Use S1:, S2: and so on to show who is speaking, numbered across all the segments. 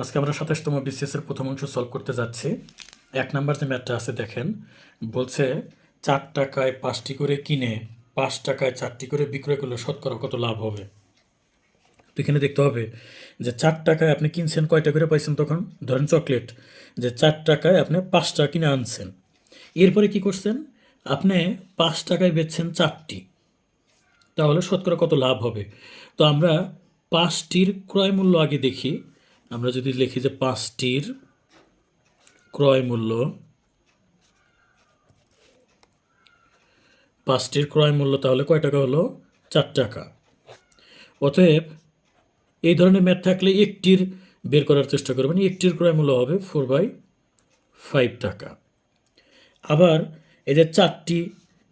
S1: আজকে আমরা সাতাশতম বিসিএস এর প্রথম অংশ সলভ করতে যাচ্ছি। এক নাম্বার যে ম্যাথটা আছে, দেখেন, বলছে চার টাকায় পাঁচটি করে কিনে, পাঁচ টাকায় চারটি করে বিক্রয় করলে শতকরা কত লাভ হবে? তো এখানে দেখতে হবে যে চার টাকায় আপনি কিনছেন, কয়টা করে পাইছেন তখন? ধরেন চকলেট, যে চার টাকায় আপনি পাঁচটা কিনে আনছেন। এরপরে কি করছেন? আপনি পাঁচ টাকায় বেচছেন চারটি, তাহলে শতকরা কত লাভ হবে? তো আমরা পাঁচটির ক্রয় মূল্য আগে দেখি আমরা যদি লিখি যে পাঁচটির ক্রয় মূল্য, পাঁচটির ক্রয় মূল্য তাহলে কয় টাকা হলো? চার টাকা। অতএব এই ধরনের ম্যাথ থাকলে একটির বের করার চেষ্টা করবেন, একটির ক্রয় মূল্য হবে ফোর বাই ফাইভ টাকা। আবার এই যে চারটি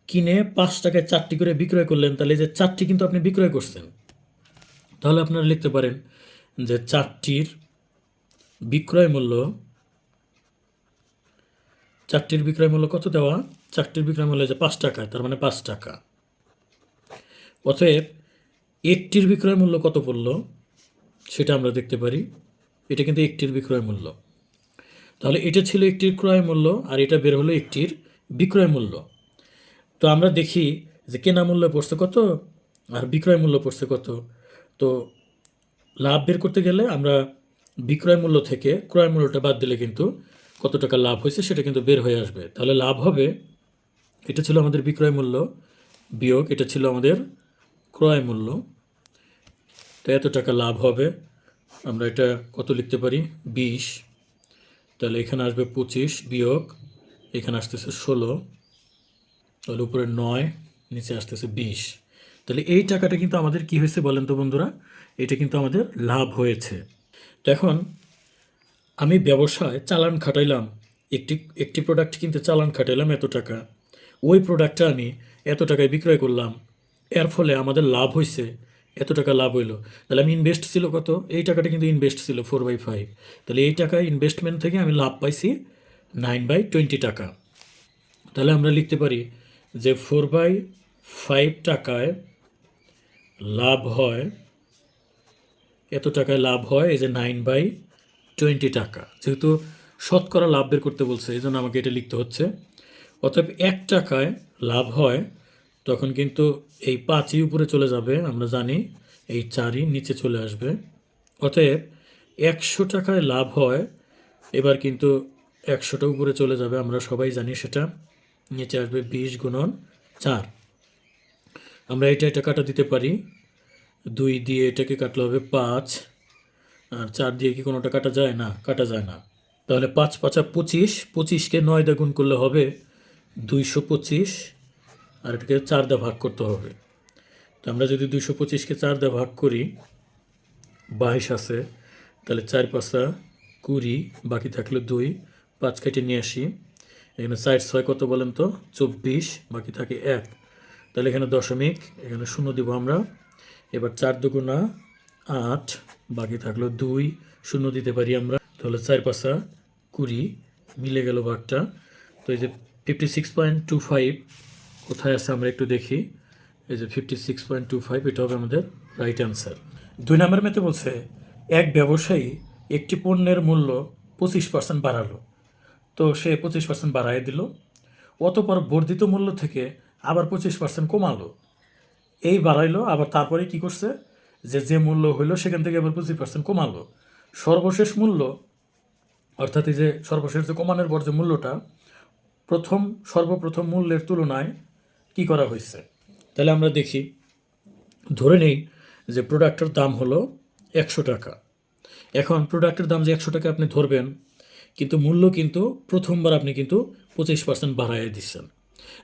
S1: কিনে পাঁচ টাকায় চারটি করে বিক্রয় করলেন, তাহলে এই যে চারটি কিন্তু আপনি বিক্রয় করছেন। তাহলে আপনারা লিখতে পারেন যে চারটির বিক্রয় মূল্য, চারটির বিক্রয় মূল্য কত দেওয়া? চারটির বিক্রয় মূল্য পাঁচ টাকা, তার মানে পাঁচ টাকা। অতএব, একটির বিক্রয় মূল্য কত পড়ল? সেটা আমরা দেখতে পারি। এটা কিন্তু একটির বিক্রয় মূল্য। তাহলে এটা ছিল একটির ক্রয় মূল্য, আর এটা বের হলো একটির বিক্রয় মূল্য। তো আমরা দেখি যে কেনা মূল্য পড়ছে কত, আর বিক্রয় মূল্য পড়ছে কত। তো লাভ বের করতে গেলে আমরা বিক্রয় মূল্য থেকে ক্রয় মূল্যটা বাদ দিলে কিন্তু কত টাকা লাভ হয়েছে সেটা কিন্তু বের হয়ে আসবে। তাহলে লাভ হবে, এটা ছিল আমাদের বিক্রয় মূল্য বিয়োগ, এটা ছিল আমাদের ক্রয় মূল্য। তো এত টাকা লাভ হবে, আমরা এটা কত লিখতে পারি? বিশ। তাহলে এখানে আসবে পঁচিশ বিয়োগ, এখানে আসতেছে ষোলো। তাহলে উপরে নয়, নিচে আসতেছে বিশ। তাহলে এই টাকাটা কিন্তু আমাদের কি হয়েছে বলেন তো বন্ধুরা? এটা কিন্তু আমাদের লাভ হয়েছে। এখন আমি ব্যবসায় চালান খাটাইলাম। একটি একটি প্রোডাক্ট কিনতে চালান খাটাইলাম এত টাকা। ওই প্রোডাক্টটা আমি এত টাকায় বিক্রয় করলাম। এর ফলে আমাদের লাভ হয়েছে এত টাকা লাভ হইল। তাহলে আমি ইনভেস্ট ছিল কত? এই টাকাটা কিন্তু ইনভেস্ট ছিল ফোর বাই ফাইভ তাহলে এই টাকা ইনভেস্টমেন্ট থেকে আমি লাভ পাইছি নাইন বাই টোয়েন্টি টাকা। তাহলে আমরা লিখতে পারি যে ফোর বাই ফাইভ টাকায় লাভ হয় এত টাকায় লাভ হয়, এই যে নাইন বাই টোয়েন্টি টাকা। যেহেতু শতকরা লাভ বের করতে বলছে, এই জন্য আমাকে এটা লিখতে হচ্ছে। অতএব এক টাকায় লাভ হয়, তখন কিন্তু এই পাঁচই উপরে চলে যাবে, আমরা জানি, এই চারই নিচে চলে আসবে। অতএব একশো টাকায় লাভ হয়, এবার কিন্তু একশোটা উপরে চলে যাবে, আমরা সবাই জানি সেটা। নিচে আসবে বিশ গুণন চার। আমরা এটা এটা কাটা দিতে পারি। দুই দিয়ে এটাকে কাটলে হবে পাঁচ, আর চার দিয়ে কি কোনোটা কাটা যায় না? কাটা যায় না। তাহলে পাঁচ পাঁচা পঁচিশ, পঁচিশকে নয় দিয়ে গুণ করলে হবে দুইশো পঁচিশ, আর এটাকে চার দিয়ে ভাগ করতে হবে। তো আমরা যদি দুইশো পঁচিশকে চার দিয়ে ভাগ করি, বাইশ আছে, তাহলে চার পাঁচা কুড়ি, বাকি থাকল দুই, পাঁচ কেটে নিয়ে আসি। এখানে চার ছয় কত বলেন তো? চব্বিশ, বাকি থাকে এক। তাহলে এখানে দশমিক, এখানে শূন্য দিব আমরা এবার চার দুগুণা আট, বাকি থাকল দুই। শূন্য দিতে পারি আমরা, তাহলে চার পাঁচা কুড়ি মিলে গেল ভাগটা। তো এই যে fifty six point two five কোথায় আছে আমরা একটু দেখি। এই যে fifty six point two five এটা হবে আমাদের রাইট অ্যান্সার দুই নম্বর মেতে বলছে, এক ব্যবসায়ী একটি পণ্যের মূল্য পঁচিশ পার্সেন্ট বাড়ালো। তো সে পঁচিশ পার্সেন্ট বাড়াই দিল, অতপর বর্ধিত মূল্য থেকে আবার পঁচিশ পার্সেন্ট কমালো। এই বাড়াইলো, আবার তারপরে কি করছে? যে যে মূল্য হইল সেখান থেকে আবার পঁচিশ পার্সেন্ট কমালো। সর্বশেষ মূল্য, অর্থাৎ এই যে সর্বশেষ যে কমানোর পর যে মূল্যটা, প্রথম, সর্বপ্রথম মূল্যের তুলনায় কি করা হয়েছে? তাহলে আমরা দেখি। ধরে নেই যে প্রোডাক্টের দাম হলো একশো টাকা। এখন প্রোডাক্টের দাম যে একশো টাকা আপনি ধরবেন, কিন্তু মূল্য কিন্তু প্রথমবার আপনি কিন্তু পঁচিশ পার্সেন্ট বাড়াইয়ে দিচ্ছেন।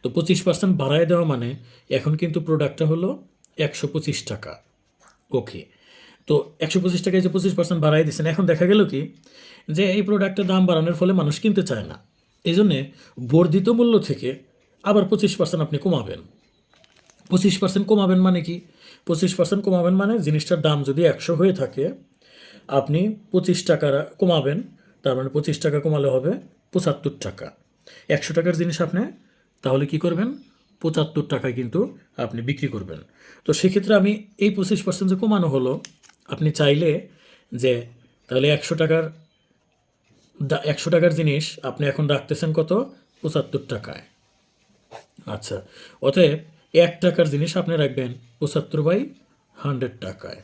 S1: তো পঁচিশ পার্সেন্ট বাড়ায় দেওয়া মানে এখন কিন্তু প্রোডাক্টটা হলো একশো পঁচিশ টাকা। ওকে তো একশো পঁচিশ টাকায় যে পঁচিশ পার্সেন্ট বাড়াই দিচ্ছেন এখন দেখা গেল কি? যে এই প্রোডাক্টের দাম বাড়ানোর ফলে মানুষ কিনতে চায় না। এই জন্যে বর্ধিত মূল্য থেকে আবার পঁচিশ পার্সেন্ট আপনি কমাবেন। পঁচিশ পার্সেন্ট কমাবেন মানে কি? পঁচিশ পার্সেন্ট কমাবেন মানে জিনিসটার দাম যদি একশো হয়ে থাকে, আপনি পঁচিশ টাকা কমাবেন, তার মানে পঁচিশ টাকা কমালে হবে পঁচাত্তর টাকা। একশো টাকার জিনিস আপনি তাহলে কি করবেন? পঁচাত্তর টাকায় কিন্তু আপনি বিক্রি করবেন। তো সেক্ষেত্রে আমি এই পঁচিশ পার্সেন্ট যে কমানো হলো, আপনি চাইলে যে তাহলে একশো টাকার একশো টাকার জিনিস আপনি এখন রাখতেছেন কত? পঁচাত্তর টাকায়। আচ্ছা অতএব এক টাকার জিনিস আপনি রাখবেন পঁচাত্তর বাই হান্ড্রেড টাকায়।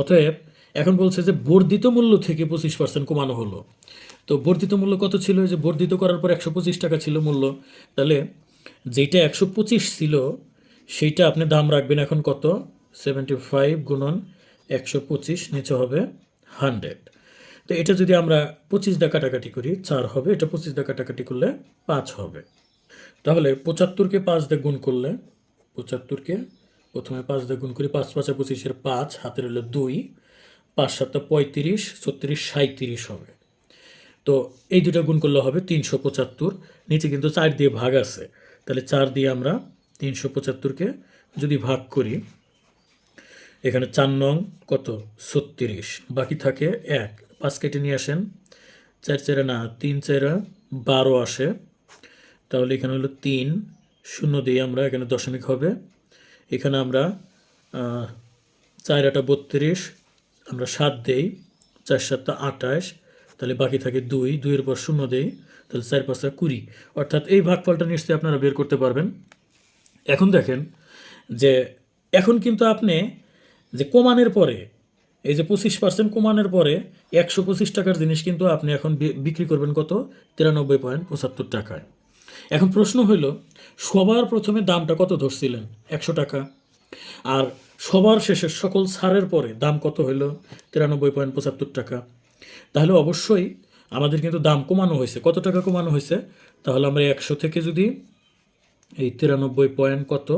S1: অতএব এখন বলছে যে বর্ধিত মূল্য থেকে পঁচিশ পার্সেন্ট কমানো হলো। তো বর্ধিত মূল্য কত ছিল? যে বর্ধিত করার পর একশো পঁচিশ টাকা ছিল মূল্য, তাহলে যেটা একশো পঁচিশ ছিল, সেইটা আপনি দাম রাখবেন এখন কত? সেভেন্টি ফাইভ গুণন একশো পঁচিশ, নিচে হবে হান্ড্রেড তো এটা যদি আমরা পঁচিশ দা কাটাকাটি করি, চার হবে, এটা পঁচিশ দা কাটাকাটি করলে পাঁচ হবে। তাহলে পঁচাত্তরকে পাঁচ দিয়ে গুণ করলে পঁচাত্তরকে প্রথমে পাঁচ দিয়ে গুণ করি, পাঁচ পাঁচা পঁচিশের পাঁচ, হাতের হলো দুই, পাঁচ সাতটা পঁয়ত্রিশ, ছত্রিশ সাঁত্রিশ হবে। তো এই দুটো গুণ করলে হবে তিনশো পঁচাত্তর, নিচে কিন্তু চার দিয়ে ভাগ আছে। তাহলে চার দিয়ে আমরা তিনশো পঁচাত্তরকে যদি ভাগ করি, এখানে চার নং কত? ছত্রিশ। বাকি থাকে এক। পাঁচ কেটে নিয়ে আসেন। চার চারে না, তিন চারা বারো আসে। তাহলে এখানে হলো তিন। শূন্য দিয়ে আমরা এখানে দশমিক হবে। এখানে আমরা চার বত্রিশ, আমরা সাত দেই। চার সাতটা আটাশ। তাহলে বাকি থাকে দুই। দুইয়ের পর শূন্য দেই। তাহলে চার পাঁচটা কুড়ি। অর্থাৎ এই ভাগফলটা নিশ্চয়ই আপনারা বের করতে পারবেন। এখন দেখেন যে এখন কিন্তু আপনি যে কমানের পরে, এই যে পঁচিশ পার্সেন্ট কমানোর পরে একশো পঁচিশ টাকার জিনিস কিন্তু আপনি এখন বিক্রি করবেন কত? তিরানব্বই পয়েন্ট পঁচাত্তর টাকায়। এখন প্রশ্ন হইল, সবার প্রথমে দামটা কত ধরছিলেন? একশো টাকা। আর সবার শেষে সকল ছাড়ের পরে দাম কত হইল? তিরানব্বই পয়েন্ট পঁচাত্তর টাকা। তাহলে অবশ্যই আমাদের কিন্তু দাম কমানো হয়েছে। কত টাকা কমানো হয়েছে? তাহলে আমরা একশো থেকে যদি এই তিরানব্বই পয়েন্ট কত,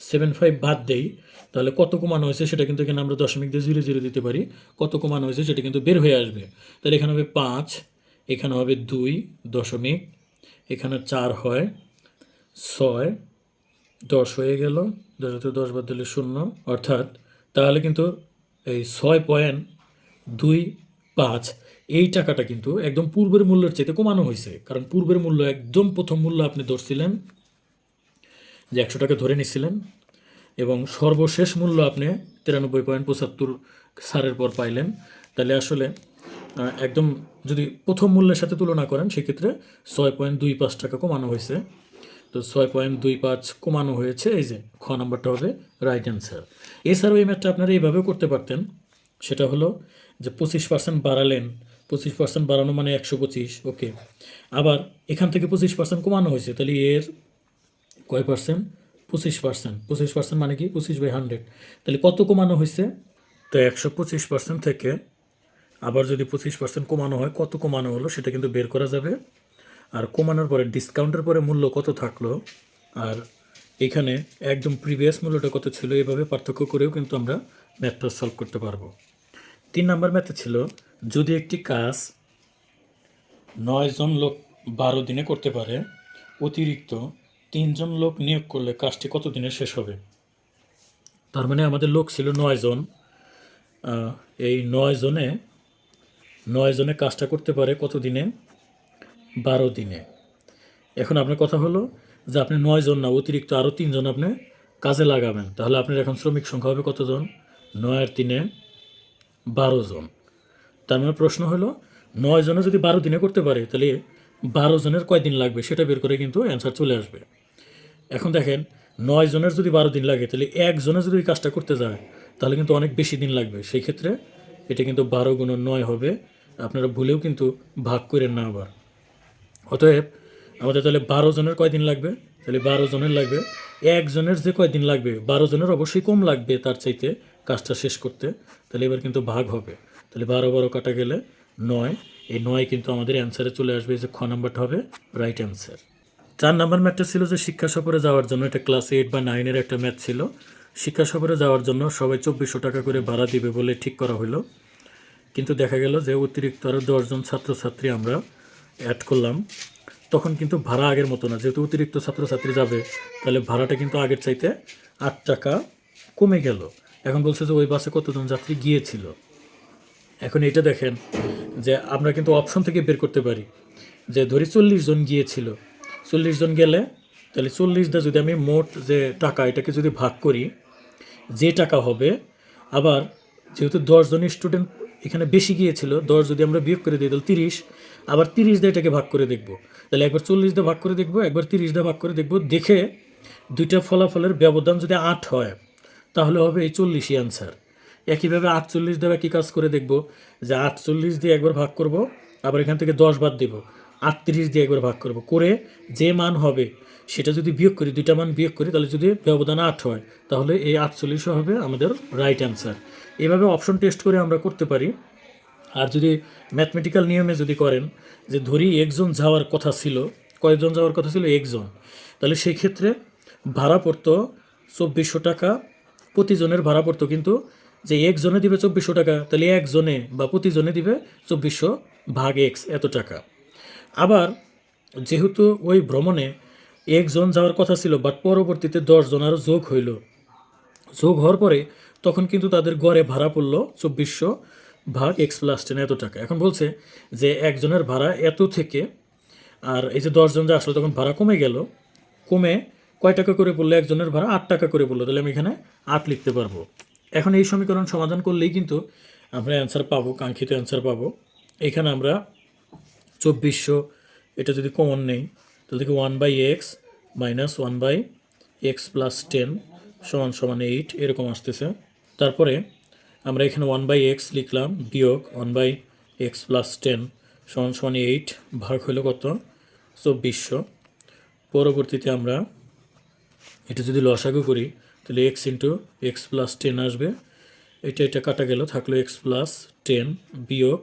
S1: সেভেন ফাইভ বাদ দেই, তাহলে কত কমানো হয়েছে সেটা কিন্তু এখানে আমরা দশমিক দিয়ে জিরো জিরো দিতে পারি। কত কমানো হয়েছে সেটা কিন্তু বের হয়ে আসবে। তাহলে এখানে হবে পাঁচ, এখানে হবে দুই দশমিক, এখানে চার হয় ছয়, দশ হয়ে গেল, দশ হাতে দশ বাদ দিলে শূন্য। অর্থাৎ তাহলে কিন্তু এই ছয় পয়েন্ট দুই পাঁচ এই টাকাটা কিন্তু একদম পূর্বের মূল্যের চাইতে কমানো হয়েছে। কারণ পূর্বের মূল্য একদম প্রথম মূল্য আপনি ধরছিলেন, যে একশো টাকা ধরে নিছিলেন, এবং সর্বশেষ মূল্য আপনি তিরানব্বই পয়েন্ট পঁচাত্তর সারের পর পাইলেন। তাহলে আসলে একদম যদি প্রথম মূল্যের সাথে তুলনা করেন, সেক্ষেত্রে ছয় পয়েন্ট দুই পাঁচ টাকা কমানো হয়েছে। তো ছয় পয়েন্ট দুই পাঁচ কমানো হয়েছে, এই যে খ নাম্বারটা হবে রাইট অ্যান্সার এছাড়াও এই ম্যাথটা আপনারা এইভাবেও করতে পারতেন। সেটা হলো যে পঁচিশ পার্সেন্ট বাড়ালেন পঁচিশ পার্সেন্ট বাড়ানো মানে একশো পঁচিশ ওকে আবার এখান থেকে পঁচিশ পার্সেন্ট কমানো হয়েছে, তাহলে এর কয় পার্সেন্ট পঁচিশ পার্সেন্ট পঁচিশ পার্সেন্ট মানে কি? পঁচিশ বাই হান্ড্রেড তাহলে কত কমানো হয়েছে? তো একশো পঁচিশ পার্সেন্ট থেকে আবার যদি পঁচিশ পার্সেন্ট কমানো হয়, কত কমানো হলো সেটা কিন্তু বের করা যাবে। আর কমানোর পরে ডিসকাউন্টের পরে মূল্য কত থাকল? আর এখানে একদম প্রিভিয়াস মূল্যটা কত ছিল? এভাবে পার্থক্য করেও কিন্তু আমরা ম্যাথটা সলভ করতে পারব। তিন নাম্বার ম্যাথে ছিল যদি একটি কাজ নয় জন লোক বারো দিনে করতে পারে অতিরিক্ত তিনজন লোক নিয়োগ করলে কাজটি কত দিনে শেষ হবে? তার মানে আমাদের লোক ছিল নয় জন। আহ, এই নয় জনে নয় জনে কাজটা করতে পারে কত দিনে? বারো দিনে। এখন আপনার কথা হলো যে আপনি নয় জন না অতিরিক্ত আরও তিনজন আপনি কাজে লাগাবেন। তাহলে আপনার এখন শ্রমিক সংখ্যা হবে কতজন? নয় আর তিনে বারো জন। তার মানে প্রশ্ন হলো, নয় জনে যদি বারো দিনে করতে পারে, তাহলে বারো জনের কয় দিন লাগবে? সেটা বের করে কিন্তু অ্যান্সার চলে আসবে। এখন দেখেন, নয় জনের যদি বারো দিন লাগে, তাহলে একজনে যদি ওই কাজটা করতে যায়, তাহলে কিন্তু অনেক বেশি দিন লাগবে। সেই ক্ষেত্রে এটা কিন্তু বারো গুণ নয় হবে। আপনারা ভুলেও কিন্তু ভাগ করেন না আবার। অতএব আমাদের তাহলে বারো জনের কয়দিন লাগবে? তাহলে বারো জনের লাগবে। একজনের যে কয়দিন লাগবে, বারো জনের অবশ্যই কম লাগবে তার চাইতে। কাজটা শেষ করতে, তাহলে এবার কিন্তু ভাগ হবে। তাহলে বারো বারো কাটা গেলে নয়। এই নয় কিন্তু আমাদের অ্যান্সারে চলে আসবে যে খ নাম্বারটা হবে রাইট অ্যান্সার চার নাম্বার ম্যাথটা ছিল যে শিক্ষা সফরে যাওয়ার জন্য, এটা ক্লাস এইট বা নাইনের একটা ম্যাথ ছিল। শিক্ষা সফরে যাওয়ার জন্য সবাই চব্বিশশো টাকা করে ভাড়া দিবে বলে ঠিক করা হলো। কিন্তু দেখা গেল যে অতিরিক্ত আরও দশজন ছাত্রছাত্রী আমরা অ্যাড করলাম। তখন কিন্তু ভাড়া আগের মতো না। যেহেতু অতিরিক্ত ছাত্রছাত্রী যাবে, তাহলে ভাড়াটা কিন্তু আগের চাইতে আট টাকা কমে গেল। এখন বলছে যে ওই বাসে কতজন যাত্রী গিয়েছিল। এখন এটা দেখেন যে আমরা কিন্তু অপশন থেকে বের করতে পারি। যে ধরি চল্লিশ জন গিয়েছিল। চল্লিশ জন গেলে তাহলে চল্লিশটা যদি আমি মোট যে টাকা এটাকে যদি ভাগ করি, যে টাকা হবে, আবার যেহেতু দশজন স্টুডেন্ট এখানে বেশি গিয়েছিল, দশ যদি আমরা বিয়োগ করে দিই তাহলে তিরিশ, আবার তিরিশ দিয়ে এটাকে ভাগ করে দেখব। তাহলে একবার চল্লিশ ভাগ করে দেখব, একবার তিরিশ ভাগ করে দেখব। দেখে দুইটা ফলাফলের ব্যবধান যদি আট হয় তাহলে হবে এই চল্লিশই অ্যান্সার একইভাবে আটচল্লিশ দেওয়া কী কাজ করে দেখব? যে আটচল্লিশ দিয়ে একবার ভাগ করব, আবার এখান থেকে দশ বাদ দেব। আটত্রিশ দিয়ে একবার ভাগ করব। করে যে মান হবে, সেটা যদি বিয়োগ করি, দুইটা মান বিয়োগ করি, তাহলে যদি ব্যবধান আট হয়, তাহলে এই আটচল্লিশও হবে আমাদের রাইট অ্যান্সার এভাবে অপশন টেস্ট করে আমরা করতে পারি। আর যদি ম্যাথমেটিক্যাল নিয়মে যদি করেন, যে ধরি একজন যাওয়ার কথা ছিল কয়েকজন যাওয়ার কথা ছিল? একজন তাহলে সেই ক্ষেত্রে ভাড়া পড়তো চব্বিশশো টাকা প্রতিজনের ভাড়া পড়তো কিন্তু যে একজনে দিবে চব্বিশশো টাকা, তাহলে একজনে বা প্রতিজনে দিবে চব্বিশশো ভাগ এক্স এত টাকা। আবার যেহেতু ওই ভ্রমণে একজন যাওয়ার কথা ছিল বাট পরবর্তীতে দশজন আরও যোগ হইল। যোগ হওয়ার পরে তখন কিন্তু তাদের গড়ে ভাড়া পড়ল চব্বিশশো ভাগ এক্স প্লাস টেন এত টাকা। এখন বলছে যে একজনের ভাড়া এত থেকে, আর এই যে দশজন যে আসলো, তখন ভাড়া কমে গেল। কমে কয় টাকা করে পড়ল একজনের ভাড়া? আট টাকা করে পড়ল, তাহলে আমি এখানে আট লিখতে পারব। এখন এই সমীকরণ সমাধান করলেই কিন্তু আমরা অ্যান্সার পাবো, কাঙ্ক্ষিত অ্যান্সার পাবো। এখানে আমরা চব্বিশশো, এটা যদি কমন নেই, তাহলে দেখি one by x minus one by x plus ten সমান সমান এইট এরকম আসতেছে। তারপরে আমরা এখানে ওয়ান বাই এক্স লিখলাম, বিয়োগ one by x plus ten সমান সমান এইট ভাগ হইল কত? চব্বিশশো। পরবর্তীতে আমরা এটা যদি লসাগু করি, তাহলে x into x plus ten আসবে। এটা এটা কাটা গেল, থাকল এক্স প্লাস টেন বিয়োগ,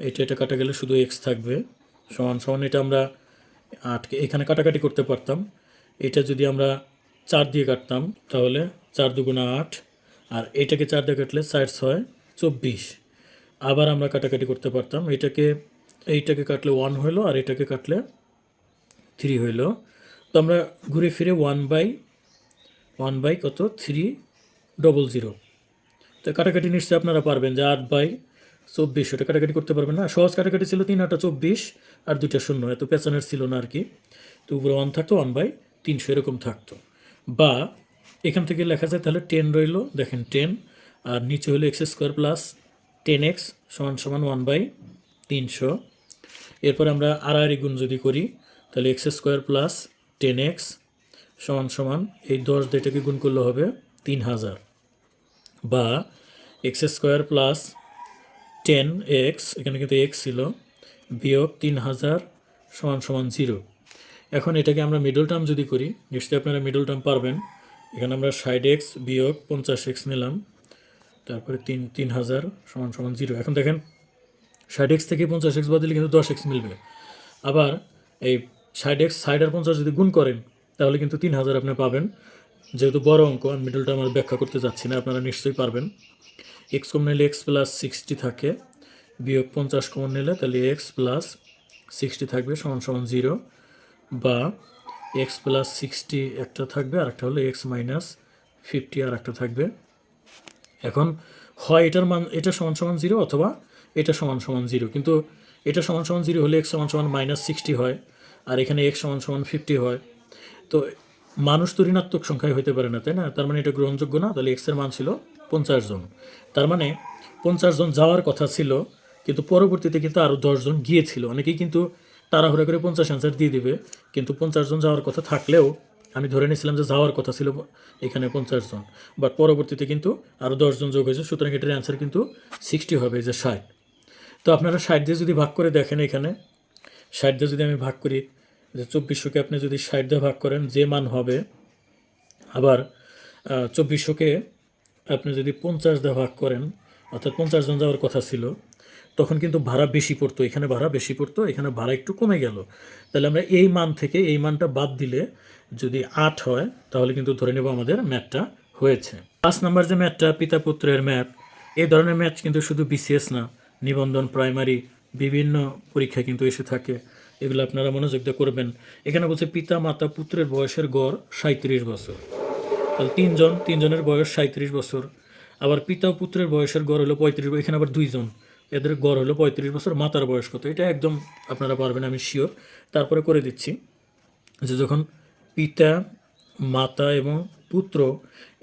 S1: এটা এটা কাটা গেলে শুধু এক্স থাকবে। সমান সমান এটা আমরা আটকে, এখানে কাটাকাটি করতে পারতাম। এটা যদি আমরা চার দিয়ে কাটতাম, তাহলে চার দুগুণা আট, আর এটাকে চার দিয়ে কাটলে চার ছয়, চব্বিশ। আবার আমরা কাটাকাটি করতে পারতাম। এটাকে, এইটাকে কাটলে ওয়ান হইল আর এটাকে কাটলে থ্রি হইল তো আমরা ঘুরে ফিরে ওয়ান বাই ওয়ান বাই কত? Three double zero. তো কাটাকাটি নিশ্চয়ই আপনারা পারবেন যে আট বাই চব্বিশ ওটা কাটাকাটি করতে পারবেন না। সহজ কাটাকাটি ছিল তিন আটা চব্বিশ আর দুইটা শূন্য, এত পেছনের ছিল না আর কি। তো উপরে ওয়ান থাকতো ওয়ান বাই তিনশো, এরকম থাকতো। বা এখান থেকে লেখা যায় তাহলে টেন রইল, দেখেন টেন আর নিচে হলো x square plus ten x সমান সমান ওয়ান বাই তিনশো। এরপর আমরা আড়াআড়ি গুণ যদি করি, তাহলে x square plus ten x সমান সমান এই দশ দুইটাকে গুণ করলে হবে তিন হাজার। বা x square plus ten x এখানে কিন্তু এক্স ছিল, বিয়োগ তিন হাজার সমান সমান জিরো এখন এটাকে আমরা মিডল টার্ম যদি করি, নিশ্চয়ই আপনারা মিডল টার্ম পারবেন। এখানে আমরা ষাট এক্স বিয়োগ পঞ্চাশ এক্স নিলাম, তারপরে তিন তিন হাজার সমান সমান জিরো এখন দেখেন ষাট এক্স থেকে পঞ্চাশ এক্স বাদ দিলে কিন্তু দশ এক্স মিলবে। আবার এই ষাট এক্স ষাট আর পঞ্চাশ যদি গুণ করেন তাহলে কিন্তু তিন হাজার আপনি পাবেন। যেহেতু বড় অঙ্ক, আমি মিডলটা আমার ব্যাখ্যা করতে যাচ্ছি না, আপনারা নিশ্চয়ই পারবেন। এক্স কমন নিলে এক্স প্লাস সিক্সটি থাকে, বিয়োগ পঞ্চাশ কমন নিলে তাহলে এক্স প্লাস সিক্সটি থাকবে সমান সমান জিরো বা এক্স প্লাস সিক্সটি একটা থাকবে আর একটা হলো এক্স মাইনাস ফিফটি আর একটা থাকবে। এখন হয় এটার মান, এটা সমান সমান জিরো অথবা এটা সমান সমান জিরো কিন্তু এটা সমান সমান জিরো হলে এক্স সমান সমান মাইনাস সিক্সটি হয়, আর এখানে এক্স সমান সমান ফিফটি হয়। তো মানুষ তো ঋণাত্মক সংখ্যায় হতে পারে না, তাই না? তার মানে এটা গ্রহণযোগ্য না? তাহলে এক্সের মান ছিল পঞ্চাশ জন। তার মানে পঞ্চাশ জন যাওয়ার কথা ছিল, কিন্তু পরবর্তীতে কিন্তু আরও দশজন গিয়েছিল। অনেকেই কিন্তু তাড়াহুড়া করে পঞ্চাশ অ্যান্সার দিয়ে দিবে, কিন্তু পঞ্চাশ জন যাওয়ার কথা থাকলেও আমি ধরে নিয়েছিলাম যে যাওয়ার কথা ছিল এখানে পঞ্চাশ জন। বাট পরবর্তীতে কিন্তু আরও দশজন যোগ হয়েছে, সুতরাং এটার অ্যান্সার কিন্তু সিক্সটি হবে যে ষাট। তো আপনারা ষাট দিয়ে যদি ভাগ করে দেখেন এখানে, ষাট দিয়ে যদি আমি ভাগ করি যে চব্বিশশোকে আপনি যদি ষাট দিয়ে ভাগ করেন, যে মান হবে, আবার চব্বিশশোকে আপনি যদি পঞ্চাশ দিয়ে ভাগ করেন, অর্থাৎ পঞ্চাশ জন যাওয়ার কথা ছিল, তখন কিন্তু ভাড়া বেশি পড়তো। এখানে ভাড়া বেশি পড়তো, এখানে ভাড়া একটু কমে গেল। তাহলে আমরা এই মান থেকে এই মানটা বাদ দিলে যদি আট হয়, তাহলে কিন্তু ধরে নেব আমাদের ম্যাথটা হয়েছে। পাঁচ নাম্বার যে ম্যাথটা পিতা পুত্রের ম্যাথ, এই ধরনের ম্যাথ কিন্তু শুধু বিসিএস না, নিবন্ধন প্রাইমারি বিভিন্ন পরীক্ষা কিন্তু এসে থাকে। এগুলো আপনারা মনোযোগ দিয়ে করবেন। এখানে বলছে, পিতা, মাতা, পুত্রের বয়সের গড় সাঁত্রিশ বছর। তাহলে তিনজন, তিনজনের বয়স সাঁত্রিশ বছর। আবার পিতা পুত্রের বয়সের গড় হলো পঁয়ত্রিশ এখানে আবার দুইজন। এদের গড় হলো পঁয়ত্রিশ বছর, মাতার বয়স কত? এটা একদম আপনারা পারবেন, আমি শিওর তারপরে করে দিচ্ছি যে যখন পিতা, মাতা এবং পুত্র,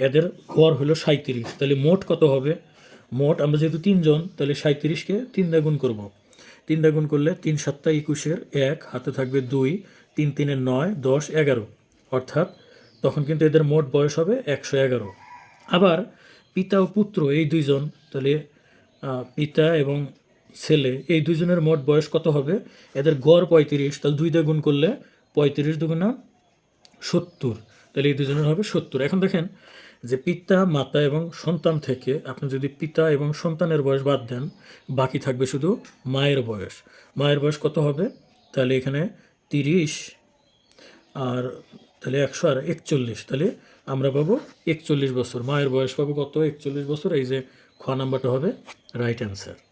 S1: এদের গড় হলো সাঁত্রিশ তাহলে মোট কত হবে? মোট আমরা যেহেতু তিনজন, তাহলে সাঁত্রিশকে তিন দা গুণ করব। তিন গুণ করলে তিন সাতটা একুশের এক, হাতে থাকবে দুই, তিন তিনের নয়, দশ, এগারো। অর্থাৎ তখন কিন্তু এদের মোট বয়স হবে একশো এগারো। আবার পিতা ও পুত্র এই দুইজন, তাহলে পিতা এবং ছেলে, এই দুইজনের মোট বয়স কত হবে? এদের গড় পঁয়ত্রিশ, তাহলে দুই দা গুণ করলে পঁয়ত্রিশ দুগুণা সত্তর, তাহলে এই দুজনের হবে সত্তর। এখন দেখেন যে পিতা, মাতা এবং সন্তান থেকে আপনি যদি পিতা এবং সন্তানের বয়স বাদ দেন, বাকি থাকবে শুধু মায়ের বয়স। মায়ের বয়স কত হবে? তাহলে এখানে তিরিশ আর তাহলে একশো আর একচল্লিশ। তাহলে আমরা পাবো একচল্লিশ বছর। মায়ের বয়স পাবো কত? একচল্লিশ বছর। এই যে খ নাম্বারটা হবে রাইট অ্যান্সার